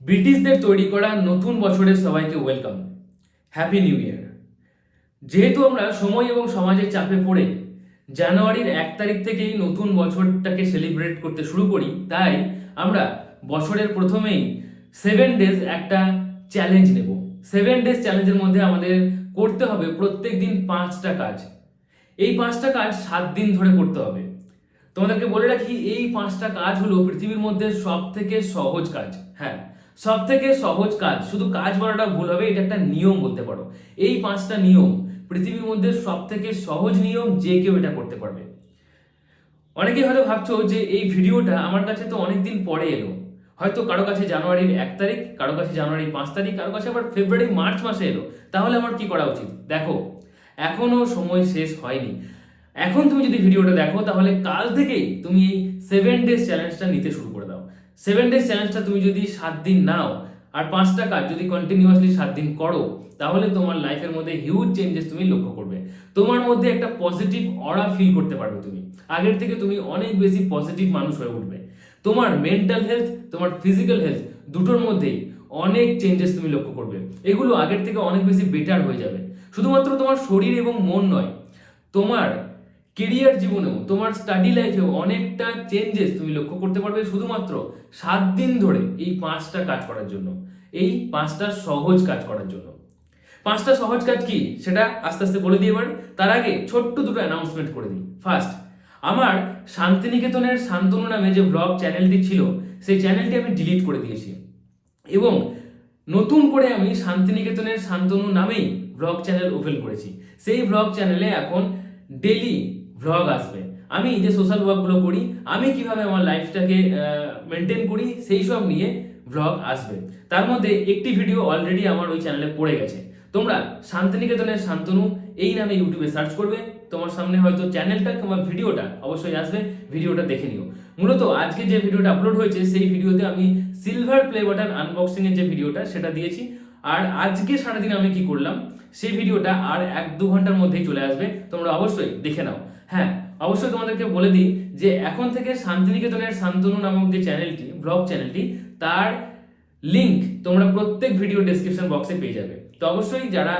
ব্রিটিশদের তৈরি করা নতুন বছরের সবাইকে ওয়েলকাম। হ্যাপি নিউ ইয়ার যেহেতু আমরা সময় এবং সমাজের চাপে পড়ে, জানুয়ারির এক তারিখ থেকেই নতুন বছরটাকে সেলিব্রেট করতে শুরু করি, তাই আমরা বছরের প্রথমেই সেভেন ডেজ একটা চ্যালেঞ্জ নেব। সেভেন ডেজ চ্যালেঞ্জের মধ্যে আমাদের করতে হবে প্রত্যেক দিন পাঁচটা কাজ। এই পাঁচটা কাজ সাত দিন ধরে করতে হবে। তোমাদেরকে বলে রাখি, এই পাঁচটা কাজ হলো পৃথিবীর মধ্যে সব থেকে সহজ কাজ। হ্যাঁ সব থেকে সহজ কাজ, শুধু কাজ বলাটা ভুল হবে, এটা একটা নিয়ম বলতে পারো। এই পাঁচটা নিয়ম পৃথিবীর মধ্যে সব থেকে সহজ নিয়ম যে কেউ এটা করতে পারবে। অনেকেই হয়তো ভাবছ যে এই ভিডিওটা আমার কাছে তো অনেকদিন পরে এলো। হয়তো কারও কাছে জানুয়ারির এক তারিখ, কারও কাছে জানুয়ারির পাঁচ তারিখ, কারও কাছে আবার ফেব্রুয়ারি, মার্চ মাসে এলো। তাহলে আমার কি করা উচিত? দেখো, এখনও সময় শেষ হয়নি। এখন তুমি যদি ভিডিওটা দেখো, তাহলে কাল থেকেই তুমি এই সেভেন ডেজ চ্যালেঞ্জটা নিতে শুরু সেভেন ডেজ চ্যালেঞ্জটা তুমি যদি সাত দিন নাও আর পাঁচটা কাজ যদি কন্টিনিউয়াসলি সাত দিন করো, তাহলে তোমার লাইফের মধ্যে হিউজ চেঞ্জেস তুমি লক্ষ্য করবে। তোমার মধ্যে একটা পজিটিভ অরা ফিল করতে পারবে তুমি। আগের থেকে তুমি অনেক বেশি পজিটিভ মানুষ হয়ে উঠবে। তোমার মেন্টাল হেলথ তোমার ফিজিক্যাল হেলথ দুটোর মধ্যেই অনেক চেঞ্জেস তুমি লক্ষ্য করবে। এগুলো আগের থেকে অনেক বেশি বেটার হয়ে যাবে। শুধুমাত্র তোমার শরীর এবং মন নয়, তোমার কেরিয়ার জীবনেও, তোমার স্টাডি লাইফেও অনেকটা চেঞ্জেস তুমি লক্ষ্য করতে পারবে শুধুমাত্র সাত দিন ধরে এই পাঁচটা কাজ করার জন্য, এই পাঁচটা সহজ কাজ করার জন্য। পাঁচটা সহজ কাজ কি? সেটা আস্তে আস্তে বলে দিই এবার। তার আগে ছোট্ট দুটো অ্যানাউন্সমেন্ট করে দিই। ফার্স্ট আমার শান্তিনিকেতনের শান্তনু নামে যে ব্লগ চ্যানেলটি ছিল, সেই চ্যানেলটি আমি ডিলিট করে দিয়েছি। এবং নতুন করে আমি শান্তিনিকেতনের শান্তনু নামেই ব্লগ চ্যানেল ওপেন করেছি। সেই ব্লগ চ্যানেলে এখন ডেলি ভ্লগ আসবে। আমি যে সোশ্যাল ওয়ার্কগুলো করি, আমি কীভাবে আমার লাইফটাকে মেনটেন করি, সেই সব নিয়ে ভ্লগ আসবে। তার মধ্যে একটি ভিডিও অলরেডি আমার ওই চ্যানেলে পড়ে গেছে। তোমরা শান্তিনিকেতনের শান্তনু, এই নামে ইউটিউবে সার্চ করবে। তোমার সামনে হয়তো চ্যানেলটা তোমার ভিডিওটা অবশ্যই আসবে। ভিডিওটা দেখে নিও। মূলত আজকে যে ভিডিওটা আপলোড হয়েছে, সেই ভিডিওতে আমি সিলভার প্লে বাটন আনবক্সিং এর যে ভিডিওটা সেটা দিয়েছি। আর আজকে সারাদিন আমি কি করলাম, সেই ভিডিওটা আর এক দু ঘণ্টার মধ্যেই চলে আসবে। তোমরা অবশ্যই দেখে নাও। হ্যাঁ অবশ্যই তোমাদেরকে বলে দিই যে এখন থেকে শান্তিনিকেতনের শান্তনু নামক যে চ্যানেলটি ব্লগ চ্যানেলটি তার লিংক তোমরা প্রত্যেক ভিডিও ডেসক্রিপশন বক্সে পেয়ে যাবে। তো অবশ্যই যারা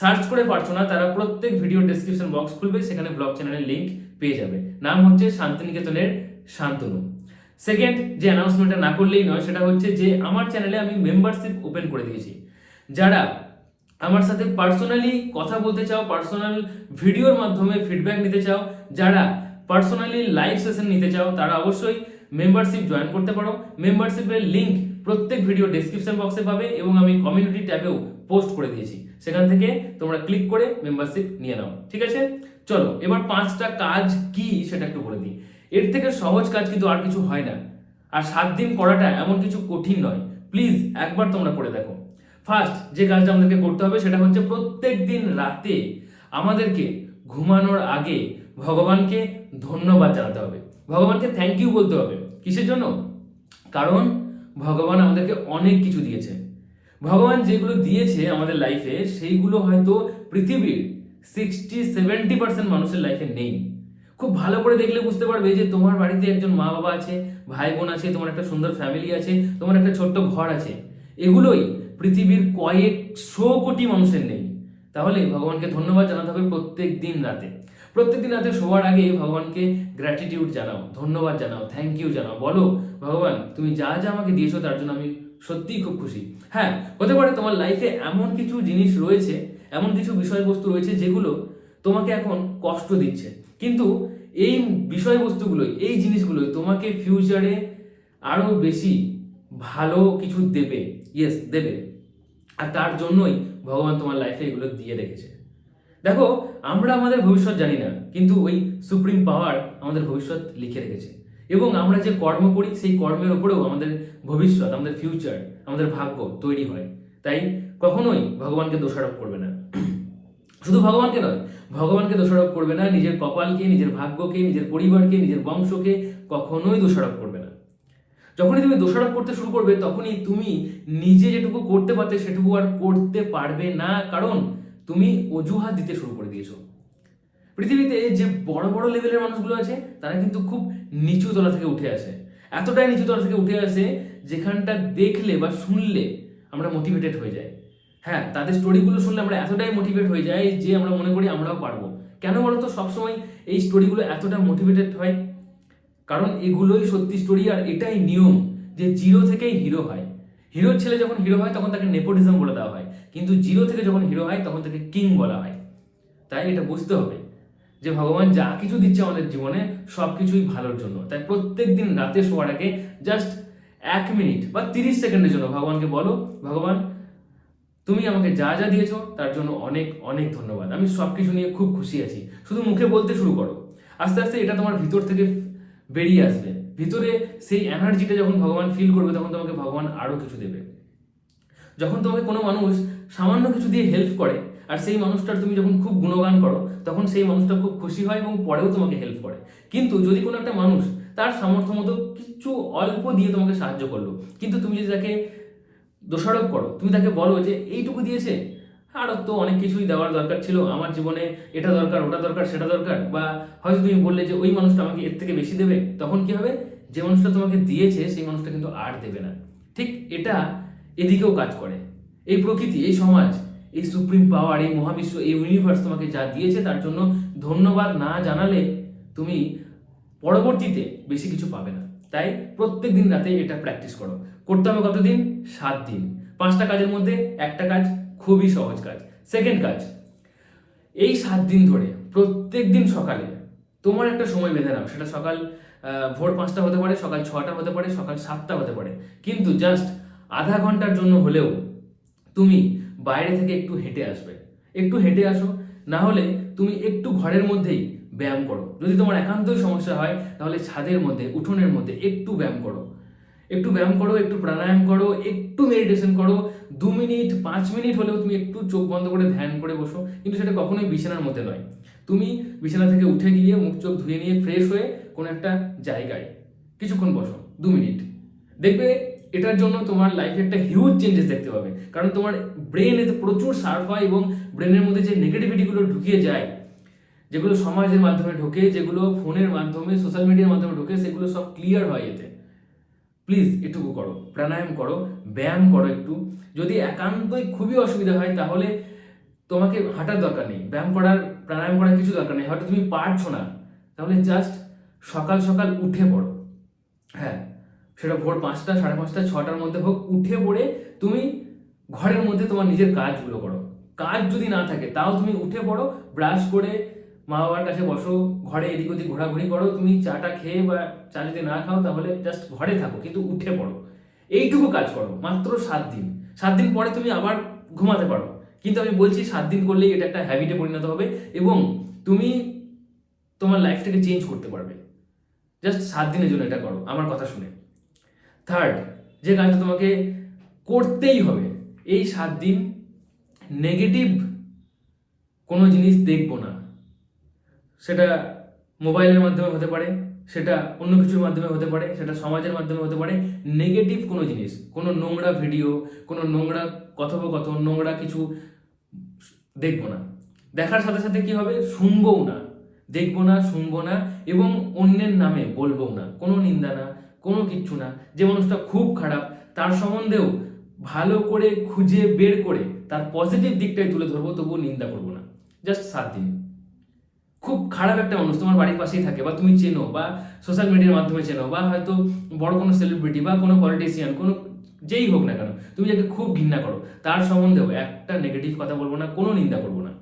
সার্চ করে পারছ না, তারা প্রত্যেক ভিডিও ডেসক্রিপশন বক্স খুলবে, সেখানে ব্লগ চ্যানেলের লিংক পেয়ে যাবে। নাম হচ্ছে শান্তিনিকেতনের শান্তনু। সেকেন্ড যে অ্যানাউন্সমেন্টটা না করলেই নয়, সেটা হচ্ছে যে আমার চ্যানেলে আমি মেম্বারশিপ ওপেন করে দিয়েছি। যারা আমার সাথে পার্সোনালি কথা বলতে চাও পার্সোনাল ভিডিওর মাধ্যমে ফিডব্যাক নিতে চাও, যারা পার্সোনালি লাইভ সেশন নিতে চাও, তারা অবশ্যই মেম্বারশিপ জয়েন করতে পারো। মেম্বারশিপের লিঙ্ক প্রত্যেক ভিডিও ডেসক্রিপশন বক্সে পাবে এবং আমি কমিউনিটি ট্যাবেও পোস্ট করে দিয়েছি। সেখান থেকে তোমরা ক্লিক করে মেম্বারশিপ নিয়ে নাও, ঠিক আছে? চলো, এবার পাঁচটা কাজ কি সেটা একটু বলে দিই। এর থেকে সহজ কাজ কিন্তু আর কিছু হয় না। আর সাত দিন করাটা এমন কিছু কঠিন নয়। প্লিজ একবার তোমরা করে দেখো। ফার্স্ট যে কাজটা আমাদেরকে করতে হবে সেটা হচ্ছে প্রত্যেক দিন রাতে আমাদেরকে ঘুমানোর আগে ভগবানকে ধন্যবাদ জানাতে হবে। ভগবানকে থ্যাংক ইউ বলতে হবে। কিসের জন্য? কারণ ভগবান আমাদেরকে অনেক কিছু দিয়েছে। ভগবান যেগুলো দিয়েছে আমাদের লাইফে সেইগুলো হয়তো পৃথিবীর সিক্সটি সেভেন্টি পার্সেন্ট মানুষের লাইফে নেই। খুব ভালো করে দেখলে বুঝতে পারবে যে তোমার বাড়িতে একজন মা বাবা আছে, ভাই বোন আছে, তোমার একটা সুন্দর ফ্যামিলি আছে, তোমার একটা ছোট্ট ঘর আছে। এগুলোই পৃথিবীর কয়েকশো কোটি মানুষের নেই। তাহলে ভগবানকে ধন্যবাদ জানাতে হবে প্রত্যেক দিন রাতে। প্রত্যেক দিন রাতে শোয়ার আগে ভগবানকে গ্র্যাটিটিউড জানাও, ধন্যবাদ জানাও থ্যাংক ইউ জানাও। বলো, ভগবান, তুমি যা যা আমাকে দিয়েছ তার জন্য আমি সত্যিই খুব খুশি। হ্যাঁ হতে পারে তোমার লাইফে এমন কিছু জিনিস রয়েছে, এমন কিছু বিষয়বস্তু রয়েছে যেগুলো তোমাকে এখন কষ্ট দিচ্ছে। কিন্তু এই বিষয়বস্তুগুলোই, এই জিনিসগুলোই তোমাকে ফিউচারে আরও বেশি ভালো কিছু দেবে। ইয়েস দেবে। আর তার জন্যই ভগবান তোমার লাইফে এগুলো দিয়ে রেখেছে। দেখো, আমরা আমাদের ভবিষ্যৎ জানি না, কিন্তু ওই সুপ্রিম পাওয়ার আমাদের ভবিষ্যৎ লিখে রেখেছে। এবং আমরা যে কর্ম করি, সেই কর্মের ওপরেও আমাদের ভবিষ্যৎ, আমাদের ফিউচার আমাদের ভাগ্য তৈরি হয়। তাই কখনোই ভগবানকে দোষারোপ করবে না। শুধু ভগবানকে নয়, ভগবানকে দোষারোপ করবে না, নিজের কপালকে, নিজের ভাগ্যকে, নিজের পরিবারকে, নিজের বংশকে কখনোই দোষারোপ করবে যখনই তুমি দোষারোপ করতে শুরু করবে, তখনই তুমি নিজে যেটুকু করতে পারতে সেটুকু আর করতে পারবে না। কারণ তুমি অজুহাত দিতে শুরু করে দিয়েছ। পৃথিবীতে যে বড় বড় লেভেলের মানুষগুলো আছে, তারা কিন্তু খুব নিচু তলা থেকে উঠে আসে। এতটাই নিচু তলা থেকে উঠে আসে, যেখানটা দেখলে বা শুনলে আমরা মোটিভেটেড হয়ে যাই। হ্যাঁ তাদের স্টোরিগুলো শুনলে আমরা এতটাই মোটিভেট হয়ে যাই যে আমরা মনে করি আমরাও পারব। কেন বলতো? সবসময় এই স্টোরিগুলো এতটা মোটিভেটেড হয় কারণ এগুলোই সত্যি স্টোরি আর এটাই নিয়ম যে জিরো থেকেই হিরো হয়। হিরোর ছেলে যখন হিরো হয়, তখন তাকে নেপোটিজম বলে দেওয়া হয়। কিন্তু জিরো থেকে যখন হিরো হয়, তখন তাকে কিং বলা হয়। তাই এটা বুঝতে হবে যে ভগবান যা কিছু দিচ্ছে আমাদের জীবনে সব কিছুই ভালোর জন্য। তাই প্রত্যেক দিন রাতে শোয়ার আগে জাস্ট এক মিনিট বা তিরিশ সেকেন্ডের জন্য ভগবানকে বলো, ভগবান, তুমি আমাকে যা যা দিয়েছ, তার জন্য অনেক অনেক ধন্যবাদ। আমি সব কিছু নিয়ে খুব খুশি আছি। শুধু মুখে বলতে শুরু করো। আস্তে আস্তে এটা তোমার ভিতর থেকে বেরিয়ে আসবে। ভিতরে সেই এনার্জিটা যখন ভগবান ফিল করবে, তখন তোমাকে ভগবান আরও কিছু দেবে। যখন তোমাকে কোনো মানুষ সামান্য কিছু দিয়ে হেল্প করে, আর সেই মানুষটার তুমি যখন খুব গুণগান করো, তখন সেই মানুষটা খুব খুশি হয় এবং পরেও তোমাকে হেল্প করে। কিন্তু যদি কোনো একটা মানুষ তার সামর্থ্য মতো কিছু অল্প দিয়ে তোমাকে সাহায্য করল, কিন্তু তুমি যদি তাকে দোষারোপ করো, তুমি তাকে বলো যে, এইটুকু দিয়েছে? আর তো অনেক কিছুই দেওয়ার দরকার ছিল। আমার জীবনে এটা দরকার, ওটা দরকার, সেটা দরকার বা হয়তো তুমি বললে যে ওই মানুষটা আমাকে এর থেকে বেশি দেবে। তখন কি হবে? যে মানুষটা তোমাকে দিয়েছে, সেই মানুষটা কিন্তু আর দেবে না। ঠিক এটা এদিকেও কাজ করে। এই প্রকৃতি, এই সমাজ, এই সুপ্রিম পাওয়ার, এই মহাবিশ্ব, এই ইউনিভার্স তোমাকে যা দিয়েছে তার জন্য ধন্যবাদ না জানালে তুমি পরবর্তীতে বেশি কিছু পাবে না। তাই প্রত্যেক দিন রাতে এটা প্র্যাকটিস করো। করতে হবে কতদিন? সাত দিন। পাঁচটা কাজের মধ্যে একটা কাজ খুবই সহজ কাজ। সেকেন্ড কাজ, এই সাত দিন ধরে, প্রত্যেক দিন সকালে তোমার একটা সময় বেঁধে নাও। সেটা সকাল ভোর পাঁচটা হতে পারে, সকাল ছটা হতে পারে, সকাল সাতটা হতে পারে। কিন্তু জাস্ট আধা ঘণ্টার জন্য হলেও তুমি বাইরে থেকে একটু হেঁটে আসবে। একটু হেঁটে আসো, না হলে তুমি একটু ঘরের মধ্যেই ব্যায়াম করো। যদি তোমার একান্তই সমস্যা হয়, তাহলে ছাদের মধ্যে, উঠোনের মধ্যে একটু ব্যায়াম করো। একটু ব্যায়াম করো, একটু প্রাণায়াম করো, একটু মেডিটেশন করো দু মিনিট, পাঁচ মিনিট হলেও তুমি একটু চোখ বন্ধ করে ধ্যান করে বসো। কিন্তু সেটা কখনোই বিছানার মধ্যে নয়। তুমি বিছানা থেকে উঠে গিয়ে মুখ চোখ ধুয়ে নিয়ে ফ্রেশ হয়ে কোনো একটা জায়গায় কিছুক্ষণ বসো, দু মিনিট। দেখবে এটার জন্য তোমার লাইফে একটা হিউজ চেঞ্জেস দেখতে পাবে। কারণ তোমার ব্রেন এতে প্রচুর সার্ফ হয় এবং ব্রেনের মধ্যে যে নেগেটিভিটিগুলো ঢুকিয়ে যায়, যেগুলো সমাজের মাধ্যমে ঢোকে, যেগুলো ফোনের মাধ্যমে সোশ্যাল মিডিয়ার মাধ্যমে ঢোকে, সেগুলো সব ক্লিয়ার হয় এতে। প্লিজ এটুকু করো, প্রাণায়াম করো, ব্যায়াম করো একটু। যদি একান্তই খুবই অসুবিধা হয়, তাহলে তোমাকে হাঁটার দরকার নেই। ব্যায়াম করার, প্রাণায়াম করার কিছু দরকার নেই। হয়তো তুমি পারছ না, তাহলে জাস্ট সকাল সকাল উঠে পড়ো। হ্যাঁ সেটা ভোর পাঁচটা, সাড়ে পাঁচটা, ছটার মধ্যে হোক, উঠে পড়ে তুমি ঘরের মধ্যে তোমার নিজের কাজগুলো করো। কাজ যদি না থাকে, তাও তুমি উঠে পড়ো, ব্রাশ করে মা বাবার কাছে বসো, ঘরে এদিক ওদিক ঘোরাঘুরি করো, তুমি চাটা খেয়ে বা চা যদি না খাও তাহলে জাস্ট ঘরে থাকো, কিন্তু উঠে পড়ো। এইটুকু কাজ করো, মাত্র সাত দিন। সাত দিন পরে তুমি আবার ঘুমাতে পারো। কিন্তু আমি বলছি সাত দিন করলেই এটা একটা হ্যাবিটে পরিণত হবে এবং তুমি তোমার লাইফটাকে চেঞ্জ করতে পারবে। জাস্ট সাত দিনের জন্য এটা করো, আমার কথা শুনে। থার্ড যে কাজটা তোমাকে করতেই হবে, এই সাত দিন নেগেটিভ কোনো জিনিস দেখব না। সেটা মোবাইলের মাধ্যমে হতে পারে, সেটা অন্য কিছুর মাধ্যমে হতে পারে, সেটা সমাজের মাধ্যমে হতে পারে নেগেটিভ কোনো জিনিস, কোনো নোংরা ভিডিও কোনো নোংরা কথোপকথন, নোংরা কিছু দেখব না। দেখার সাথে সাথে কি হবে? শুনবও না। দেখব না, শুনব না, এবং অন্যের নামে বলব না। কোনো নিন্দা না, কোনো কিচ্ছু না। যে মানুষটা খুব খারাপ, তার সম্বন্ধেও ভালো করে খুঁজে বের করে তার পজিটিভ দিকটাই তুলে ধরবো, তবুও নিন্দা করব না। জাস্ট সাত দিন। খুব খারাপ একটা মানুষ, তোমার বাড়ির পাশেই থাকে বা তুমি চেনো বা সোশ্যাল মিডিয়ার মাধ্যমে চেনো বা হয়তো বড় কোনো সেলিব্রিটি বা কোনো পলিটিশিয়ান কোনো যেই হোক না কেন, তুমি যাকে খুব ঘৃণা করো, তার সম্বন্ধেও একটা নেগেটিভ কথা বলব না, কোনো নিন্দা করব না।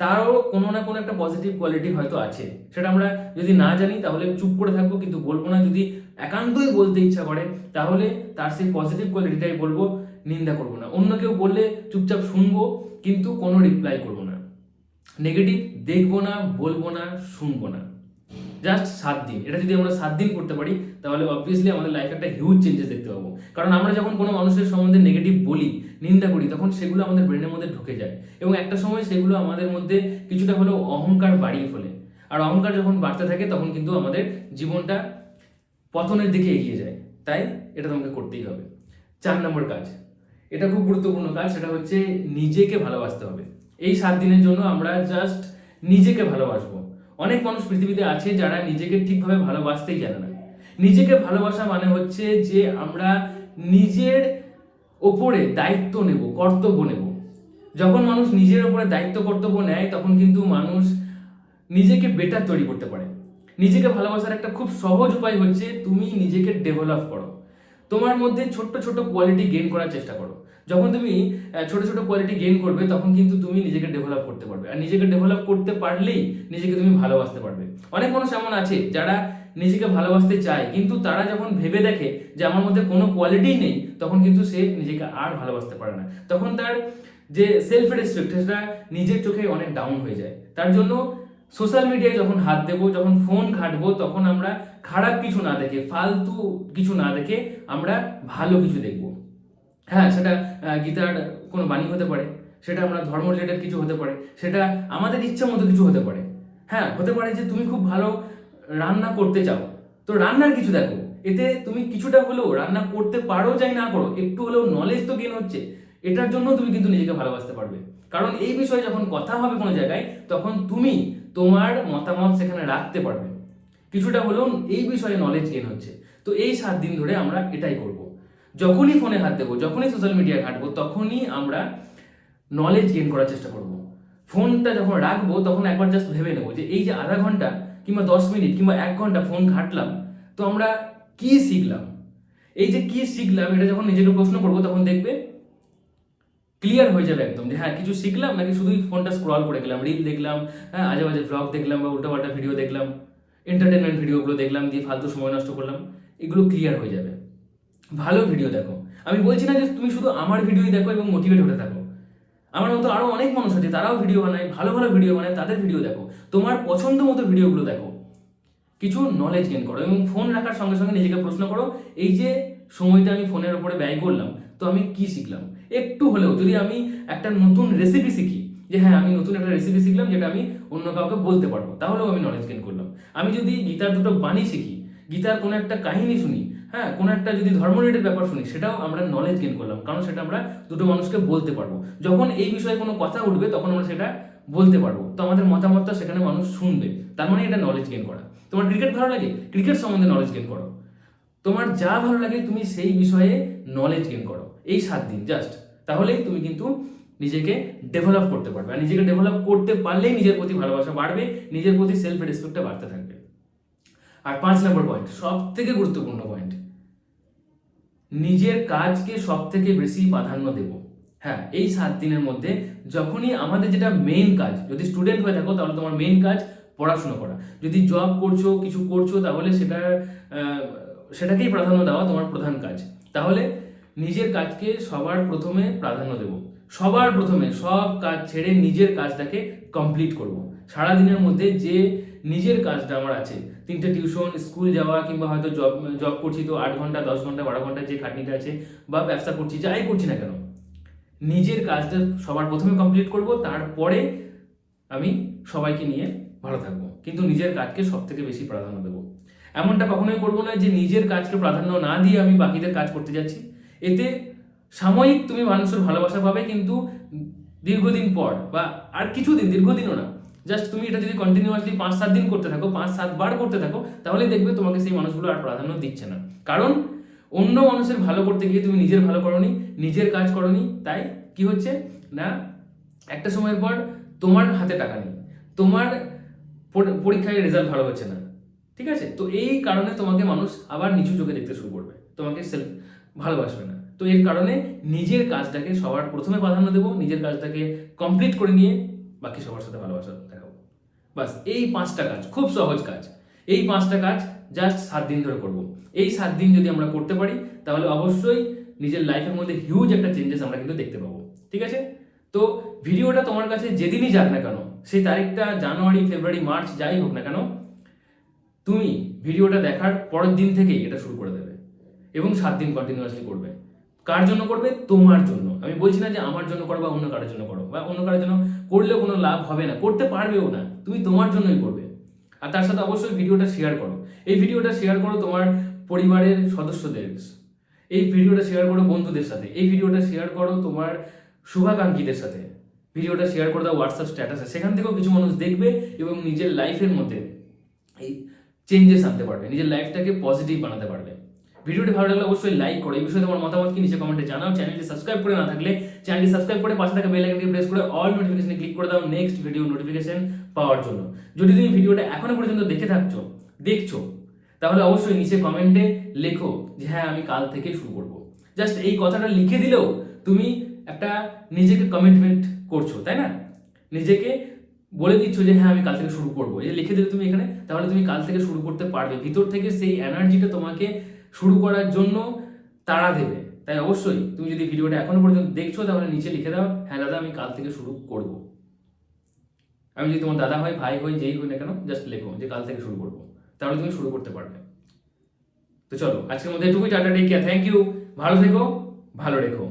তারও কোনো না কোনো একটা পজিটিভ কোয়ালিটি হয়তো আছে। সেটা আমরা যদি না জানি, তাহলে চুপ করে থাকব, কিন্তু বলব না। যদি একান্তই বলতে ইচ্ছা করে, তাহলে তার সেই পজিটিভ কোয়ালিটিটাই বলব, নিন্দা করব না। অন্য কেউ বললে চুপচাপ শুনব, কিন্তু কোনো রিপ্লাই করব নেগেটিভ দেখব না, বলব না, শুনব না। জাস্ট সাত দিন। এটা যদি আমরা সাত দিন করতে পারি, তাহলে অবভিয়াসলি আমাদের লাইফে একটা হিউজ চেঞ্জেস দেখতে পাবো। কারণ আমরা যখন কোনো মানুষের সম্বন্ধে নেগেটিভ বলি, নিন্দা করি, তখন সেগুলো আমাদের ব্রেনের মধ্যে ঢুকে যায়। এবং একটা সময় সেগুলো আমাদের মধ্যে কিছুটা হলেও অহংকার বাড়িয়ে ফেলে। আর অহংকার যখন বাড়তে থাকে, তখন কিন্তু আমাদের জীবনটা পতনের দিকে এগিয়ে যায়। তাই এটা তোমাকে করতেই হবে। চার নম্বর কাজ। এটা খুব গুরুত্বপূর্ণ কাজ, সেটা হচ্ছে নিজেকে ভালোবাসতে হবে। এই সাত দিনের জন্য আমরা জাস্ট নিজেকে ভালোবাসবো। অনেক মানুষ পৃথিবীতে আছে যারা নিজেকে ঠিকভাবে ভালোবাসতেই জানে না। নিজেকে ভালোবাসা মানে হচ্ছে যে আমরা নিজের ওপরে দায়িত্ব নেব, কর্তব্য নেব। যখন মানুষ নিজের ওপরে দায়িত্ব, কর্তব্য নেয়, তখন কিন্তু মানুষ নিজেকে বেটার তৈরি করতে পারে। নিজেকে ভালোবাসার একটা খুব সহজ উপায় হচ্ছে তুমি নিজেকে ডেভেলপ করো। তোমার মধ্যে ছোট্ট ছোট্ট কোয়ালিটি গেইন করার চেষ্টা করো। যখন তুমি ছোট ছোট কোয়ালিটি গেইন করবে, তখন কিন্তু তুমি নিজেকে ডেভেলপ করতে পারবে। আর নিজেকে ডেভেলপ করতে পারলেই নিজেকে তুমি ভালোবাসতে পারবে। অনেক মানুষ এমন আছে, যারা নিজেকে ভালোবাসতে চায়, কিন্তু তারা যখন ভেবে দেখে যে আমার মধ্যে কোনো কোয়ালিটিই নেই, তখন কিন্তু সে নিজেকে আর ভালোবাসতে পারে না। তখন তার যে সেলফ রেসপেক্ট সেটা নিজের চোখে অনেক ডাউন হয়ে যায়। তার জন্য সোশ্যাল মিডিয়ায় যখন হাত দেবো, যখন ফোন ঘাঁটবো, তখন আমরা খারাপ কিছু না দেখে, ফালতু কিছু না দেখে আমরা ভালো কিছু দেখব। হ্যাঁ সেটা গীতার কোনো বাণী হতে পারে, সেটা আমরা ধর্ম রিলেটেড কিছু হতে পারে, সেটা আমাদের ইচ্ছা মতো কিছু হতে পারে। হ্যাঁ হতে পারে যে তুমি খুব ভালো রান্না করতে চাও। তো রান্নার কিছু দেখো, এতে তুমি কিছুটা হলেও রান্না করতে পারো, যাই না করো, একটু হলেও নলেজ তো গেন হচ্ছে, এটার জন্য তুমি কিন্তু নিজেকে ভালোবাসতে পারবে। কারণ এই বিষয়ে যখন কথা হবে কোনো জায়গায়, তখন তুমি তোমার মতামত সেখানে রাখতে পারবে। কিছুটা হলেও এই বিষয়ে নলেজ গেন হচ্ছে। তো এই সাত দিন ধরে আমরা এটাই করব। যখনই ফোনে হাত দেবো, যখনই সোশ্যাল মিডিয়ায় ঘাঁটবো, তখনই আমরা নলেজ গেন করার চেষ্টা করব। ফোনটা যখন রাখব, তখন একবার জাস্ট ভেবে নেব যে এই যে আধা ঘণ্টা কিংবা দশ মিনিট কিংবা এক ঘণ্টা ফোন ঘাঁটলাম, তো আমরা কি শিখলাম? এই যে কি শিখলাম, এটা যখন নিজেকে প্রশ্ন করব, তখন দেখবে ক্লিয়ার হয়ে যাবে একদম যে হ্যাঁ কিছু শিখলাম নাকি শুধুই ফোনটা স্ক্রল করে গেলাম রিল দেখলাম হ্যাঁ আজে বাজে ব্লগ দেখলাম বা উল্টোপাল্টা ভিডিও দেখলাম এন্টারটেনমেন্ট ভিডিওগুলো দেখলাম, দিয়ে ফালতু সময় নষ্ট করলাম, এগুলো ক্লিয়ার হয়ে যাবে। ভালো ভিডিও দেখো। আমি বলছি না যে তুমি শুধু আমার ভিডিওই দেখো এবং মোটিভেট হতে থাকো। আমার মতো আরও অনেক মানুষ আছে, তারাও ভিডিও বানায়, ভালো ভালো ভিডিও বানায়, তাদের ভিডিও দেখো। তোমার পছন্দ মতো ভিডিওগুলো দেখো। কিছু নলেজ গেন করো এবং ফোন রাখার সঙ্গে সঙ্গে নিজেকে প্রশ্ন করো, এই যে সময়টা আমি ফোনের উপরে ব্যয় করলাম, তো আমি কি শিখলাম? একটু হলেও যদি আমি একটা নতুন রেসিপি শিখি, যে হ্যাঁ আমি নতুন একটা রেসিপি শিখলাম যেটা আমি অন্য কাউকে বলতে পারব, তাহলেও আমি নলেজ গেন করলাম। আমি যদি গীতার দুটো বাণী শিখি গীতার কোনো একটা কাহিনী শুনি হ্যাঁ কোনো একটা যদি ধর্ম রিলেটেড ব্যাপার শুনি, সেটাও আমরা নলেজ গেন করলাম। কারণ সেটা আমরা দুটো মানুষকে বলতে পারব। যখন এই বিষয়ে কোনো কথা উঠবে, তখন আমরা সেটা বলতে পারব। তো আমাদের মতামতটা সেখানে মানুষ শুনবে। তার মানে এটা নলেজ গেন করা। তোমার ক্রিকেট ভালো লাগে? ক্রিকেট সম্বন্ধে নলেজ গেন করো। তোমার যা ভালো লাগে, তুমি সেই বিষয়ে নলেজ গেন করো। এই সাত দিন জাস্ট তাহলেই তুমি কিন্তু নিজেকে ডেভেলপ করতে পারবে। আর নিজেকে ডেভেলপ করতে পারলেই নিজের প্রতি ভালোবাসা বাড়বে, নিজের প্রতি সেলফ রেসপেক্টটা বাড়তে থাকবে। আর পাঁচ নম্বর পয়েন্ট সব থেকে গুরুত্বপূর্ণ নিজের কাজকে সব থেকে বেশি প্রাধান্য দেব। হ্যাঁ এই সাত দিনের মধ্যে যখনই আমাদের যেটা মেইন কাজ, যদি স্টুডেন্ট হয়ে থাকো তাহলে তোমার মেইন কাজ পড়াশোনা করা। যদি জব করছ, কিছু করছ, তাহলে সেটা সেটাকেই প্রাধান্য দেওয়া তোমার প্রধান কাজ। তাহলে নিজের কাজকে সবার প্রথমে প্রাধান্য দেব। সবার প্রথমে সব কাজ ছেড়ে নিজের কাজটাকে কমপ্লিট করব। সারা দিনের মধ্যে যে নিজের কাজটা আমার আছে। তিনটে টিউশন স্কুল যাওয়া কিংবা হয়তো জব জব করছি তো আট ঘণ্টা, দশ ঘণ্টা, বারো ঘণ্টা যে খাটনিটা আছে বা ব্যবসা করছি, যাই করছি না কেন। নিজের কাজটা সবার প্রথমে কমপ্লিট করব, তারপরে আমি সবাইকে নিয়ে ভালো থাকব। কিন্তু নিজের কাজকে সব থেকে বেশি প্রাধান্য দেবো। এমনটা কখনোই করব না যে নিজের কাজকে প্রাধান্য না দিয়ে আমি বাকিদের কাজ করতে যাচ্ছি। এতে সাময়িক তুমি মানুষের ভালোবাসা পাবে, কিন্তু দীর্ঘদিন পর বা আর কিছুদিন, দীর্ঘদিনও না জাস্ট তুমি এটা যদি কন্টিনিউয়াসলি পাঁচ সাত দিন করতে থাকো, পাঁচ সাত বার করতে থাকো তাহলে দেখবে তোমাকে সেই মানুষগুলো আর প্রাধান্য দিচ্ছে না। কারণ অন্য মানুষের ভালো করতে গিয়ে তুমি নিজের ভালো করনি, নিজের কাজ করনি, তাই কি হচ্ছে? না, একটা সময়ের পর তোমার হাতে টাকা নেই, তোমার পরীক্ষায় রেজাল্ট ভালো হচ্ছে না, ঠিক আছে? তো এই কারণে তোমাকে মানুষ আবার নিচু চোখে দেখতে শুরু করবে, তোমাকে সেলফ ভালোবাসবে না। তো এর কারণে নিজের কাজটাকে সবার প্রথমে প্রাধান্য দেবো, নিজের কাজটাকে কমপ্লিট করে নিয়ে বাকি সবার সাথে ভালোবাসা দেখাবো। বাস, এই পাঁচটা কাজ, খুব সহজ কাজ। এই পাঁচটা কাজ জাস্ট সাত দিন ধরে করব। এই সাত দিন যদি আমরা করতে পারি, তাহলে অবশ্যই নিজের লাইফের মধ্যে হিউজ একটা চেঞ্জেস আমরা কিন্তু দেখতে পাবো। ঠিক আছে? তো ভিডিওটা তোমার কাছে যেদিনই যাক না কেন, সেই তারিখটা জানুয়ারি, ফেব্রুয়ারি, মার্চ, যাই হোক না কেন, তুমি ভিডিওটা দেখার পরের দিন থেকেই এটা শুরু করে দেবে এবং সাত দিন কন্টিনিউয়াসলি করবে। কার জন্য করবে? তোমার জন্য। আমি বলছি না যে আমার জন্য করো বা অন্য কারোর জন্য করো বা অন্য কারোর জন্য করলেও কোনো লাভ হবে না, করতে পারবেও না, তুমি তোমার জন্যই করবে। আর তার সাথে অবশ্যই ভিডিওটা শেয়ার করো। এই ভিডিওটা শেয়ার করো তোমার পরিবারের সদস্যদের। এই ভিডিওটা শেয়ার করো বন্ধুদের সাথে। এই ভিডিওটা শেয়ার করো তোমার শুভাকাঙ্ক্ষীদের সাথে। ভিডিওটা শেয়ার করে দাও হোয়াটসঅ্যাপ স্ট্যাটাসে সেখান থেকেও কিছু মানুষ দেখবে এবং নিজের লাইফের মধ্যে এই চেঞ্জেস আনতে পারবে। নিজের লাইফটাকে পজিটিভ বানাতে পারবে। ভিডিওটি ভালো লাগলে অবশ্যই লাইক করো। এই বিষয়ে তোমার মতামত কি নিচে কমেন্টে জানাও। চ্যানেলটি সাবস্ক্রাইব করে না থাকলে চ্যানেলটি সাবস্ক্রাইব করে পাশে থাকা বেল আইকনটি প্রেস করে অল নোটিফিকেশনে ক্লিক করে দাও নেক্সট ভিডিও নোটিফিকেশন পাওয়ার জন্য। যদি তুমি ভিডিওটা এখনও পর্যন্ত দেখে থাকছো, দেখছ, তাহলে অবশ্যই নিচে কমেন্টে লেখো যে হ্যাঁ আমি কাল থেকে শুরু করব। জাস্ট এই কথাটা লিখে দিলেও তুমি একটা নিজেকে কমিটমেন্ট করছ, তাই না? নিজেকে বলে দিচ্ছ যে হ্যাঁ আমি কাল থেকে শুরু করব। এই লিখে দিলে তুমি এখানে, তাহলে তুমি কাল থেকে শুরু করতে পারবে। ভিতর থেকে সেই এনার্জিটা তোমাকে শুরু করার জন্য তাড়া দেবে। তাই অবশ্যই তুমি যদি ভিডিওটা এখনও পর্যন্ত দেখছ, তাহলে নিচে লিখে দাও হ্যাঁ দাদা, আমি কাল থেকে শুরু করব। আমি যদি তোমার দাদা হয়, ভাই হই যেই হই না কেন জাস্ট লেখো যে কাল থেকে শুরু করব। তাহলে তুমি শুরু করতে পারবে। তো চলো, আজকের মধ্যে টুকুই tata take care thank you ভালো থেকো, ভালো রেখো।